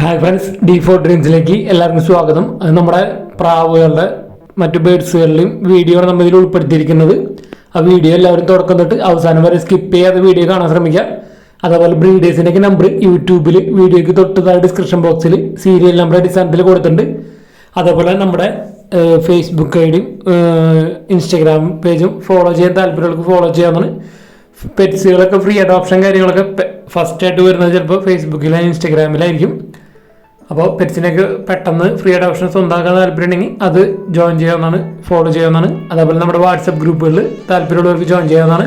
Hi friends D four ഡ്രീംസിലേക്ക് എല്ലാവർക്കും സ്വാഗതം. അത് നമ്മുടെ പ്രാവുകളുടെ മറ്റു ബേഡ്സുകളിലും വീഡിയോ നമ്മൾ ഇതിൽ ഉൾപ്പെടുത്തിയിരിക്കുന്നത്. ആ വീഡിയോ എല്ലാവരും തുടക്കം തൊട്ട് അവസാനം വരെ സ്കിപ്പ് ചെയ്യാതെ വീഡിയോ കാണാൻ ശ്രമിക്കുക. അതേപോലെ ബ്രീഡേഴ്സിന്റെയൊക്കെ നമ്പർ യൂട്യൂബിൽ വീഡിയോയ്ക്ക് തൊട്ട് താഴെ ഡിസ്ക്രിപ്ഷൻ ബോക്സിൽ സീരിയൽ നമ്പർ അടിസ്ഥാനത്തിൽ കൊടുത്തിട്ടുണ്ട്. അതേപോലെ നമ്മുടെ ഫേസ്ബുക്ക് ഐ ഡിയും ഇൻസ്റ്റഗ്രാം പേജും ഫോളോ ചെയ്യാൻ താല്പര്യമുള്ളവർക്ക് ഫോളോ ചെയ്യാവുന്നതാണ്. പെറ്റ്സുകളൊക്കെ ഫ്രീ അഡോപ്ഷൻ കാര്യങ്ങളൊക്കെ ഫസ്റ്റ് ആയിട്ട് വരുന്നത് ചിലപ്പോൾ ഫേസ്ബുക്കിലോ ഇൻസ്റ്റഗ്രാമിലായിരിക്കും അപ്പോൾ പെറ്റ്സിനൊക്കെ പെട്ടെന്ന് ഫ്രീ അഡോപ്ഷൻ സ്വന്തമാക്കാൻ താല്പര്യമുണ്ടെങ്കിൽ അത് ജോയിൻ ചെയ്യാവുന്നതാണ് ഫോളോ ചെയ്യാവുന്നതാണ്. അതേപോലെ നമ്മുടെ വാട്സപ്പ് ഗ്രൂപ്പുകളിൽ താല്പര്യമുള്ളവർക്ക് ജോയിൻ ചെയ്യാവുന്നതാണ്.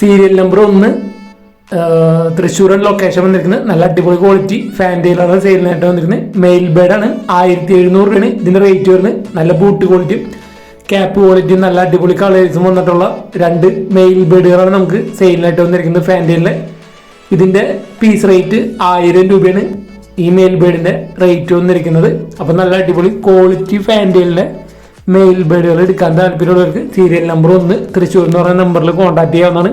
സീരിയൽ നമ്പർ ഒന്ന് തൃശ്ശൂരൻ ലൊക്കേഷൻ വന്നിരിക്കുന്നത്. നല്ല അടിപൊളി ക്വാളിറ്റി ഫാന്റയിലാണ് സെയിലിനായിട്ട് വന്നിരിക്കുന്നത്. മെയിൽ ബേഡാണ് ആയിരത്തി എഴുന്നൂറ് രൂപയാണ് ഇതിന്റെ റേറ്റ് വരുന്നത്. നല്ല ബൂട്ട് ക്വാളിറ്റി ക്യാപ്പ് ക്വാളിറ്റി നല്ല അടിപൊളി കളേഴ്സും വന്നിട്ടുള്ള രണ്ട് മെയിൽ ബേഡുകളാണ് നമുക്ക് സെയിലിനായിട്ട് വന്നിരിക്കുന്നത് ഫാന്റയിലെ ഇതിന്റെ പീസ് റേറ്റ് ആയിരം രൂപയാണ് ഈ മെയിൽ ബേഡിന്റെ റേറ്റ് വന്നിരിക്കുന്നത്. അപ്പോൾ നല്ല അടിപൊളി ക്വാളിറ്റി ഫാന്റയിലെ മെയിൽ ബേഡുകൾ എടുക്കാൻ താല്പര്യമുള്ളവർക്ക് സീരിയൽ നമ്പർ ഒന്ന് തൃശ്ശൂർ എന്ന് പറയുന്ന നമ്പറിൽ കോൺടാക്ട് ചെയ്യാവുന്നതാണ്.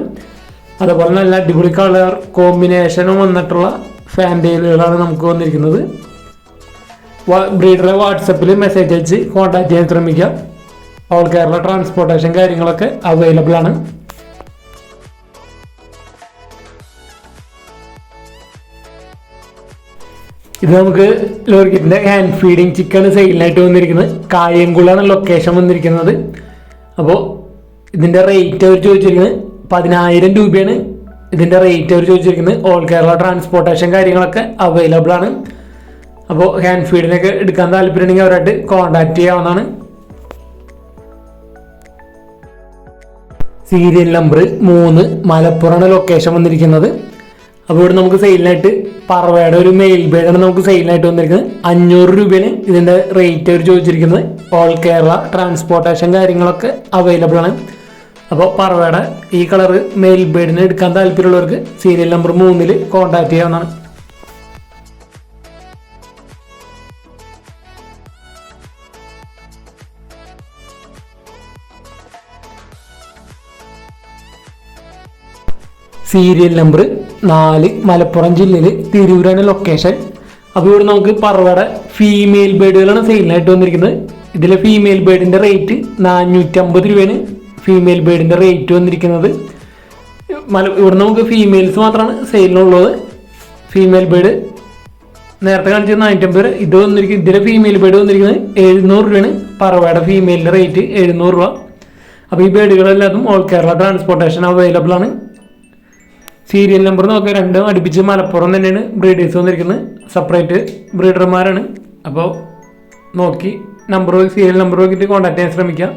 അതുപോലെ നല്ല അടിപൊളി കളർ കോമ്പിനേഷനും വന്നിട്ടുള്ള ഫാന്റയിലുകളാണ് നമുക്ക് വന്നിരിക്കുന്നത്. ബ്രീഡറെ വാട്സപ്പിൽ മെസ്സേജ് അയച്ച് കോൺടാക്ട് ചെയ്യാൻ ശ്രമിക്കുക ഓൾ കേരള ട്രാൻസ്പോർട്ടേഷൻ കാര്യങ്ങളൊക്കെ അവൈലബിൾ ആണ്. ഇത് നമുക്ക് ലോറിക്കിറ്റിന്റെ ഹാൻഡ് ഫീഡിങ് ചിക്കൻ സെയിലിനായിട്ട് വന്നിരിക്കുന്നത്. കായംകുളാണ് ലൊക്കേഷൻ വന്നിരിക്കുന്നത്. അപ്പോൾ ഇതിന്റെ റേറ്റ് അവർ ചോദിച്ചിരിക്കുന്നത് പതിനായിരം രൂപയാണ്. ഇതിന്റെ റേറ്റ് അവർ ചോദിച്ചിരിക്കുന്നത് ഓൾ കേരള ട്രാൻസ്പോർട്ടേഷൻ കാര്യങ്ങളൊക്കെ അവൈലബിൾ ആണ്. അപ്പോൾ ഹാൻഡ് ഫീഡിനൊക്കെ എടുക്കാൻ താല്പര്യമുണ്ടെങ്കിൽ അവരായിട്ട് കോൺടാക്ട് ചെയ്യാവുന്നതാണ്. സീരിയൽ നമ്പർ മൂന്ന് മലപ്പുറമാണ് ലൊക്കേഷൻ വന്നിരിക്കുന്നത്. അപ്പോൾ ഇവിടെ നമുക്ക് സെയിലിനായിട്ട് പറവയുടെ ഒരു മെയിൽ ബേഡാണ് നമുക്ക് സെയിലിനായിട്ട് വന്നിരിക്കുന്നത്. അഞ്ഞൂറ് രൂപയാണ് ഇതിന്റെ റേറ്റ് അവർ ചോദിച്ചിരിക്കുന്നത്. ഓൾ കേരള ട്രാൻസ്പോർട്ടേഷൻ കാര്യങ്ങളൊക്കെ അവൈലബിൾ ആണ്. അപ്പോൾ പറവയുടെ ഈ കളറ് മെയിൽ ബേഡിന് എടുക്കാൻ താല്പര്യമുള്ളവർക്ക് സീരിയൽ നമ്പർ മൂന്നിൽ കോൺടാക്ട് ചെയ്യാവുന്നതാണ്. സീരിയൽ നമ്പർ നാല് മലപ്പുറം ജില്ലയിൽ തിരൂരാണ് ലൊക്കേഷൻ അപ്പോൾ ഇവിടെ നമുക്ക് പറവയുടെ ഫീമെയിൽ ബേഡുകളാണ് സെയിലിനായിട്ട് വന്നിരിക്കുന്നത്. ഇതിലെ ഫീമെയിൽ ബേഡിന്റെ റേറ്റ് നാനൂറ്റമ്പത് രൂപയാണ് ഫീമെയിൽ ബേഡിന്റെ റേറ്റ് വന്നിരിക്കുന്നത്. മല ഇവിടെ നമുക്ക് ഫീമെയിൽസ് മാത്രമാണ് സെയിലിനുള്ളത് ഫീമെയിൽ ബേഡ് നേരത്തെ കാണിച്ചത് നാനൂറ്റമ്പത് രൂപ. ഇത് വന്നിരിക്കും ഇതിലെ ഫീമെയിൽ ബേഡ് വന്നിരിക്കുന്നത് എഴുന്നൂറ് രൂപയാണ്. പറവയുടെ ഫീമെയിലിന്റെ റേറ്റ് എഴുന്നൂറ് രൂപ. അപ്പോൾ ഈ ബേഡുകളെല്ലാതും ഓൾ കേരള ട്രാൻസ്പോർട്ടേഷൻ അവൈലബിൾ ആണ്. സീരിയൽ നമ്പർ നോക്കുക രണ്ടും അടുപ്പിച്ച് മലപ്പുറം തന്നെയാണ് ബ്രീഡേഴ്സ് വന്നിരിക്കുന്നത്. സെപ്പറേറ്റ് ബ്രീഡർമാരാണ് അപ്പോൾ നോക്കി നമ്പർ സീരിയൽ നമ്പർ നോക്കിയിട്ട് കോൺടാക്ട് ചെയ്യാൻ ശ്രമിക്കാം.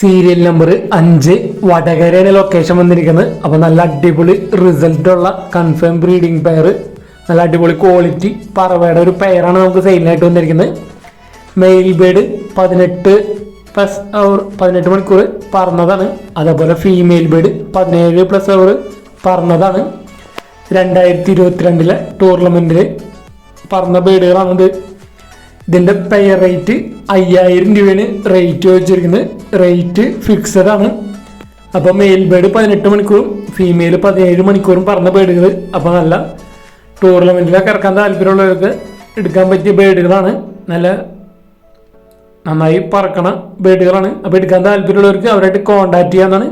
സീരിയൽ നമ്പർ അഞ്ച് വടകരയാണ് ലൊക്കേഷൻ വന്നിരിക്കുന്നത്. അപ്പോൾ നല്ല അടിപൊളി റിസൾട്ടുള്ള കൺഫേം ബ്രീഡിംഗ് പെയർ നല്ല അടിപൊളി ക്വാളിറ്റി പറവയുടെ ഒരു പെയറാണ് നമുക്ക് സെയിലിനായിട്ട് വന്നിരിക്കുന്നത്. മെയിൽ ബേഡ് പതിനെട്ട് പ്ലസ് അവർ പതിനെട്ട് മണിക്കൂർ പറന്നതാണ് അതേപോലെ ഫീമെയിൽ ബേഡ് പതിനേഴ് പ്ലസ് അവർ പറന്നതാണ് രണ്ടായിരത്തി ഇരുപത്തിരണ്ടിലെ ടൂർണമെന്റിൽ പറന്ന ബേഡുകളാണിത് ഇതിന്റെ പെയർ റേറ്റ് അയ്യായിരം രൂപയാണ് റേറ്റ് വെച്ചിരിക്കുന്നത്. റേറ്റ് ഫിക്സഡ് ആണ്. അപ്പോൾ മെയിൽ ബേഡ് പതിനെട്ട് മണിക്കൂറും ഫീമെയിൽ പതിനേഴ് മണിക്കൂറും പറന്ന ബേഡുകൾ അപ്പോൾ നല്ല ടൂർണമെന്റിലൊക്കെ ഇറക്കാൻ താല്പര്യമുള്ളവർക്ക് എടുക്കാൻ പറ്റിയ ബേഡുകളാണ് നല്ല നന്നായി പറക്കണ ബേഡുകളാണ് അപ്പോൾ എടുക്കാൻ താല്പര്യമുള്ളവർക്ക് അവരായിട്ട് കോണ്ടാക്ട് ചെയ്യാന്നാണ്.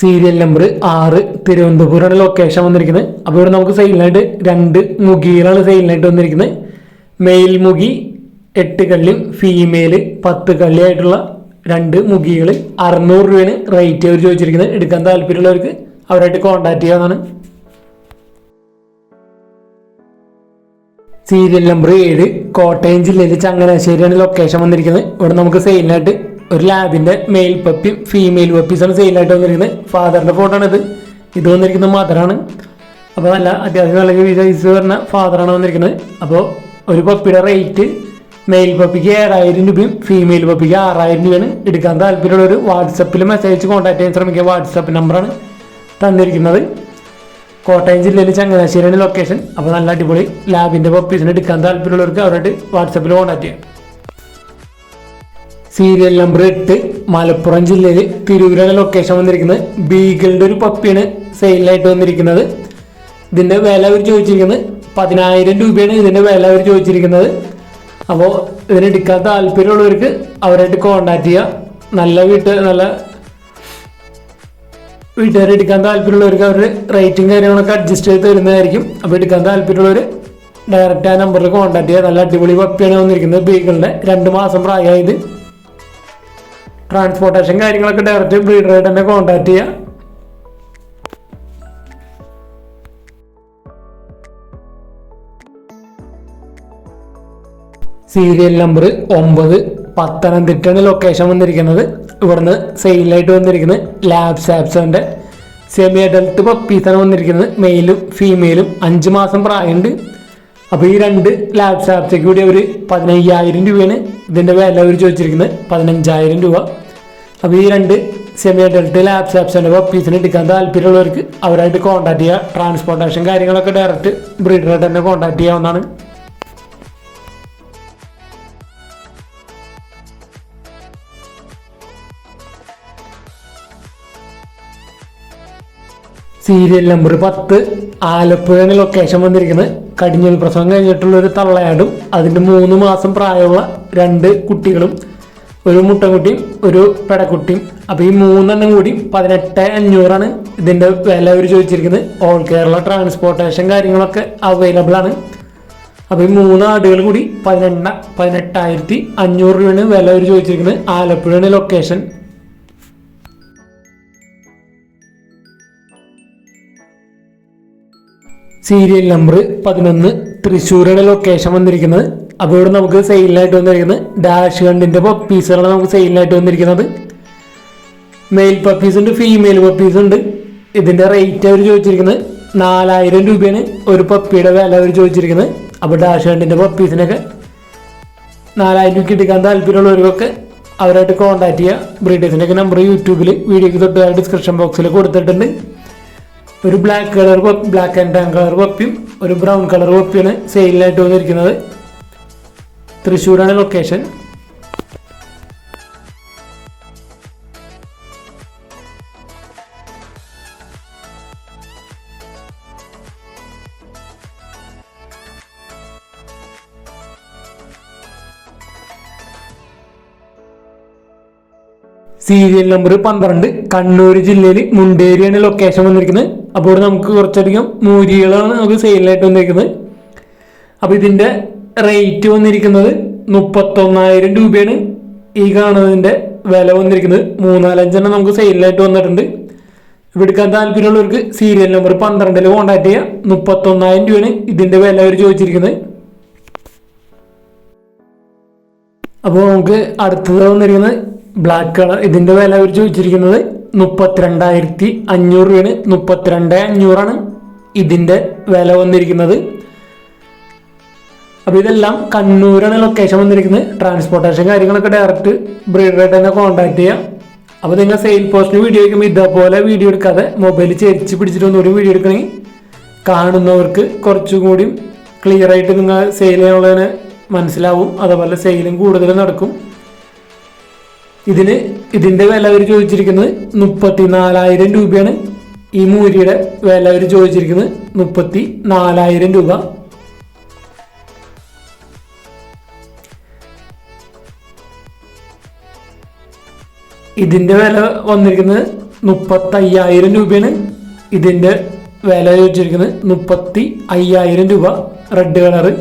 സീരിയൽ നമ്പർ ആറ് തിരുവനന്തപുരമാണ് ലൊക്കേഷൻ വന്നിരിക്കുന്നത്. അപ്പോൾ ഇവിടെ നമുക്ക് സെയിലിനായിട്ട് രണ്ട് മുഖികളാണ് സെയിലിനായിട്ട് വന്നിരിക്കുന്നത്. മെയിൽ മുഖി എട്ട് കള്ളിയും ഫീമെയിൽ പത്ത് കള്ളിയായിട്ടുള്ള രണ്ട് മുഖികൾ അറുന്നൂറ് രൂപയാണ് റേറ്റ് അവർ ചോദിച്ചിരിക്കുന്നത്. എടുക്കാൻ താല്പര്യമുള്ളവർക്ക് അവരായിട്ട് കോണ്ടാക്ട് ചെയ്യാവുന്നതാണ് സീരിയൽ നമ്പർ ഏഴ് കോട്ടയം ജില്ലയിൽ ചങ്ങനാശ്ശേരിയാണ് ലൊക്കേഷൻ വന്നിരിക്കുന്നത്. ഇവിടെ നമുക്ക് സെയിലിനായിട്ട് ഒരു ലാബിന്റെ മെയിൽ പപ്പിയും ഫീമെയിൽ പപ്പീസാണ് സെയിലായിട്ട് വന്നിരിക്കുന്നത്. ഫാദറിന്റെ ഫോട്ടോ ആണ് ഇത് ഇത് വന്നിരിക്കുന്നത് മദറാണ് അപ്പോൾ നല്ല അത്യാവശ്യം നല്ല സൈസ് പറഞ്ഞ ഫാദറാണ് വന്നിരിക്കുന്നത്. അപ്പോൾ ഒരു പപ്പിയുടെ റേറ്റ് മെയിൽ പപ്പിക്ക് ഏഴായിരം രൂപയും ഫീമെയിൽ പപ്പിക്ക് ആറായിരം രൂപയാണ്. എടുക്കാൻ താല്പര്യമുള്ളവർ വാട്സപ്പിൽ മെസ്സേജ് കോൺടാക്ട് ചെയ്യാൻ ശ്രമിക്കുക. വാട്സപ്പ് നമ്പറാണ് തന്നിരിക്കുന്നത്. കോട്ടയം ജില്ലയിൽ ചങ്ങനാശ്ശേരിയാണ് ലൊക്കേഷൻ അപ്പോൾ നല്ല അടിപൊളി ലാബിന്റെ പപ്പീസിന് എടുക്കാൻ താല്പര്യമുള്ളവർക്ക് അവരുടെ വാട്സപ്പിൽ കോൺടാക്ട് ചെയ്യാം. സീരിയൽ നമ്പർ എട്ട് മലപ്പുറം ജില്ലയിൽ തിരൂരാണ് ലൊക്കേഷൻ വന്നിരിക്കുന്നത്. ബീഗിളിന്റെ ഒരു പപ്പിയാണ് സെയിലായിട്ട് വന്നിരിക്കുന്നത്. ഇതിന്റെ വില അവർ ചോദിച്ചിരിക്കുന്നത് പതിനായിരം രൂപയാണ് ഇതിന്റെ വില അവർ ചോദിച്ചിരിക്കുന്നത്. അപ്പോൾ ഇതിനെടുക്കാൻ താല്പര്യമുള്ളവർക്ക് അവരായിട്ട് കോണ്ടാക്ട് ചെയ്യുക നല്ല വീട്ട് നല്ല വീട്ടുകാരെ എടുക്കാൻ താല്പര്യമുള്ളവർക്ക് അവർ റേറ്റും കാര്യങ്ങളൊക്കെ അഡ്ജസ്റ്റ് ചെയ്ത് തരുന്നതായിരിക്കും. അപ്പോൾ എടുക്കാൻ താല്പര്യമുള്ളവർ ഡയറക്റ്റ് ആ നമ്പറിൽ കോൺടാക്ട് ചെയ്യുക നല്ല അടിപൊളി പപ്പിയാണ് വന്നിരിക്കുന്നത് ബീഗിളിന്റെ രണ്ട് മാസം പ്രായമായത്. ട്രാൻസ്പോർട്ടേഷൻ കാര്യങ്ങളൊക്കെ ഡയറക്റ്റ് ബ്രീഡറായിട്ട് തന്നെ കോൺടാക്ട് ചെയ്യുക സീരിയൽ നമ്പർ ഒമ്പത് പത്തനംതിട്ടയാണ് ലൊക്കേഷൻ വന്നിരിക്കുന്നത്. ഇവിടുന്ന് സെയിലായിട്ട് വന്നിരിക്കുന്നത് ലാബ് സാപ്സോന്റെ സെമി അഡൽട്ട് പപ്പീസാണ് വന്നിരിക്കുന്നത്. മെയിലും ഫീമെയിലും അഞ്ച് മാസം പ്രായമുണ്ട്. അപ്പോൾ ഈ രണ്ട് ലാബ് സാപ്സയ്ക്ക് കൂടി ഒരു പതിനയ്യായിരം രൂപയാണ് ഇതിന്റെ വില അവർ ചോദിച്ചിരിക്കുന്നത്. പതിനഞ്ചായിരം രൂപ. അപ്പോൾ ഈ രണ്ട് സെമി അഡൽട്ട് ലാബ് സാപ്സിന്റെ പപ്പീസിന് എടുക്കാൻ താല്പര്യമുള്ളവർക്ക് അവരായിട്ട് കോൺടാക്ട് ചെയ്യുക ട്രാൻസ്പോർട്ടേഷൻ കാര്യങ്ങളൊക്കെ ഡയറക്റ്റ് ബ്രീഡറായിട്ട് തന്നെ കോൺടാക്ട് ചെയ്യാവുന്നതാണ്. സീരിയൽ നമ്പർ പത്ത് ആലപ്പുഴയാണ് ലൊക്കേഷൻ വന്നിരിക്കുന്നത് കടിഞ്ഞൽ പ്രസവം കഴിഞ്ഞിട്ടുള്ള ഒരു തള്ളയാടും അതിന്റെ മൂന്ന് മാസം പ്രായമുള്ള രണ്ട് കുട്ടികളും ഒരു മുട്ടൻകുട്ടിയും ഒരു പെടക്കുട്ടിയും. അപ്പോൾ ഈ മൂന്നെണ്ണം കൂടി പതിനെട്ട് അഞ്ഞൂറാണ് ഇതിന്റെ വില അവർ ചോദിച്ചിരിക്കുന്നത്. ഓൾ കേരള ട്രാൻസ്പോർട്ടേഷൻ കാര്യങ്ങളൊക്കെ അവൈലബിൾ ആണ്. അപ്പോൾ ഈ മൂന്ന് ആടുകൾ കൂടി പതിനെണ്ണ പതിനെട്ടായിരത്തി അഞ്ഞൂറ് രൂപയാണ് വില അവർ ചോദിച്ചിരിക്കുന്നത് ആലപ്പുഴയാണ് ലൊക്കേഷൻ സീരിയൽ നമ്പർ പതിനൊന്ന് തൃശ്ശൂരാണ് ലൊക്കേഷൻ വന്നിരിക്കുന്നത്. അപ്പോൾ ഇവിടെ നമുക്ക് സെയിലിനായിട്ട് വന്നിരിക്കുന്നത്. ഡാഷ് കണ്ടിന്റെ പപ്പീസുകളാണ് നമുക്ക് സെയിലിനായിട്ട് വന്നിരിക്കുന്നത്. മെയിൽ പപ്പീസ് ഉണ്ട് ഫീമെയിൽ പപ്പീസ് ഉണ്ട്. ഇതിന്റെ റേറ്റ് അവർ ചോദിച്ചിരിക്കുന്നത് നാലായിരം രൂപയാണ്. ഒരു പപ്പിയുടെ വില അവർ ചോദിച്ചിരിക്കുന്നത്. അപ്പോൾ ഡാഷ് കണ്ടിന്റെ പപ്പീസിനൊക്കെ നാലായിരം രൂപ എടുക്കാൻ താല്പര്യമുള്ളവർക്കൊക്കെ അവരായിട്ട് കോൺടാക്ട് ചെയ്യുക. ബ്രീഡേഴ്സിന്റെയൊക്കെ നമ്പർ യൂട്യൂബിൽ വീഡിയോക്ക് തൊട്ട് ഡിസ്ക്രിപ്ഷൻ ബോക്സിൽ കൊടുത്തിട്ടുണ്ട്. ഒരു black colour black and tan colour പപ്പിയും ഒരു ബ്രൗൺ കളർ പപ്പിയാണ് സെയിലിനായിട്ട് വന്നിരിക്കുന്നത്. തൃശ്ശൂരാണ് ലൊക്കേഷൻ സീരിയൽ നമ്പർ പന്ത്രണ്ട് കണ്ണൂർ ജില്ലയിൽ മുണ്ടേരിയാണ് ലൊക്കേഷൻ വന്നിരിക്കുന്നത്. അപ്പോൾ നമുക്ക് കുറച്ചധികം മൂരികളാണ് നമുക്ക് സെയിലായിട്ട് വന്നിരിക്കുന്നത്. അപ്പോൾ ഇതിന്റെ റേറ്റ് വന്നിരിക്കുന്നത് മുപ്പത്തൊന്നായിരം രൂപയാണ്. ഈ കാണുന്നതിന്റെ വില വന്നിരിക്കുന്നത് മൂന്നാലഞ്ചെണ്ണം നമുക്ക് സെയിലായിട്ട് വന്നിട്ടുണ്ട്. ഇവിടെ എടുക്കാൻ താല്പര്യമുള്ളവർക്ക് സീരിയൽ നമ്പർ പന്ത്രണ്ടിൽ കോൺടാക്ട് ചെയ്യാം. മുപ്പത്തൊന്നായിരം രൂപയാണ് ഇതിന്റെ വില അവർ ചോദിച്ചിരിക്കുന്നത്. അപ്പോൾ നമുക്ക് അടുത്തത് വന്നിരിക്കുന്നത് ബ്ലാക്ക് കളർ ഇതിന്റെ വില അവർ ചോദിച്ചിരിക്കുന്നത്. മുപ്പത്തിരണ്ടായിരത്തി അഞ്ഞൂറ് രൂപയാണ്. മുപ്പത്തിരണ്ട് അഞ്ഞൂറാണ് ഇതിന്റെ വില വന്നിരിക്കുന്നത്. അപ്പോൾ ഇതെല്ലാം കണ്ണൂരാണ് ലൊക്കേഷൻ വന്നിരിക്കുന്നത്. ട്രാൻസ്പോർട്ടേഷൻ കാര്യങ്ങളൊക്കെ ഡയറക്റ്റ് ബ്രീഡറായിട്ട് തന്നെ കോൺടാക്ട് ചെയ്യാം. അപ്പോൾ നിങ്ങൾ സെയിൽ പോസ്റ്റിന് വീഡിയോ വയ്ക്കുമ്പോൾ ഇതേപോലെ വീഡിയോ എടുക്കാതെ മൊബൈൽ ചെരിച്ച് പിടിച്ചിട്ട് ഒന്നുകൂടി വീഡിയോ എടുക്കണമെങ്കിൽ കാണുന്നവർക്ക് കുറച്ചും ക്ലിയറായിട്ട് നിങ്ങൾ സെയിൽ ചെയ്യാനുള്ളതിന് മനസ്സിലാവും. അതേപോലെ സെയിലും കൂടുതൽ നടക്കും. ഇതിന് ഇതിന്റെ വില അവർ ചോദിച്ചിരിക്കുന്നത് മുപ്പത്തി നാലായിരം രൂപയാണ്. ഈ മൂരിയുടെ വില അവർ ചോദിച്ചിരിക്കുന്നത് മുപ്പത്തി നാലായിരം രൂപ. ഇതിന്റെ വില വന്നിരിക്കുന്നത് മുപ്പത്തി അയ്യായിരം രൂപയാണ്. ഇതിന്റെ വില ചോദിച്ചിരിക്കുന്നത് മുപ്പത്തി അയ്യായിരം രൂപ റെഡ് കളറ്.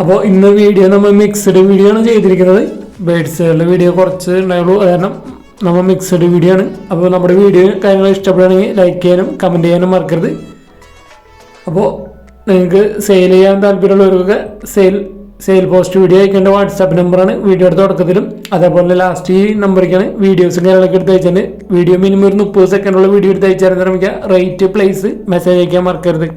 അപ്പോൾ ഇന്ന് വീഡിയോ നമ്മൾ മിക്സഡ് വീഡിയോ ആണ് ചെയ്തിരിക്കുന്നത്. ബേഡ്സുകളുടെ വീഡിയോ കുറച്ച് ഉണ്ടായുള്ളൂ. കാരണം നമ്മൾ മിക്സഡ് വീഡിയോ ആണ്. അപ്പോൾ നമ്മുടെ വീഡിയോ കാര്യങ്ങൾ ഇഷ്ടപ്പെടുകയാണെങ്കിൽ ലൈക്ക് ചെയ്യാനും കമന്റ് ചെയ്യാനും മറക്കരുത്. അപ്പോൾ നിങ്ങൾക്ക് സെയിൽ ചെയ്യാൻ താല്പര്യമുള്ളവർക്കൊക്കെ സെയിൽ സെയിൽ പോസ്റ്റ് വീഡിയോ അയക്കേണ്ട വാട്സാപ്പ് നമ്പറാണ് വീഡിയോയുടെ തുടക്കത്തിലും. അതേപോലെ ലാസ്റ്റ് ഈ നമ്പറിലേക്കാണ് വീഡിയോസും കാര്യങ്ങളൊക്കെ എടുത്ത് അയച്ചാൽ വീഡിയോ മിനിമം ഒരു മുപ്പത് സെക്കൻഡുള്ള വീഡിയോ എടുത്ത് അയച്ചാൽ ശ്രമിക്കുക റേറ്റ് പ്ലേസ് മെസ്സേജ് അയക്കാൻ മറക്കരുത്.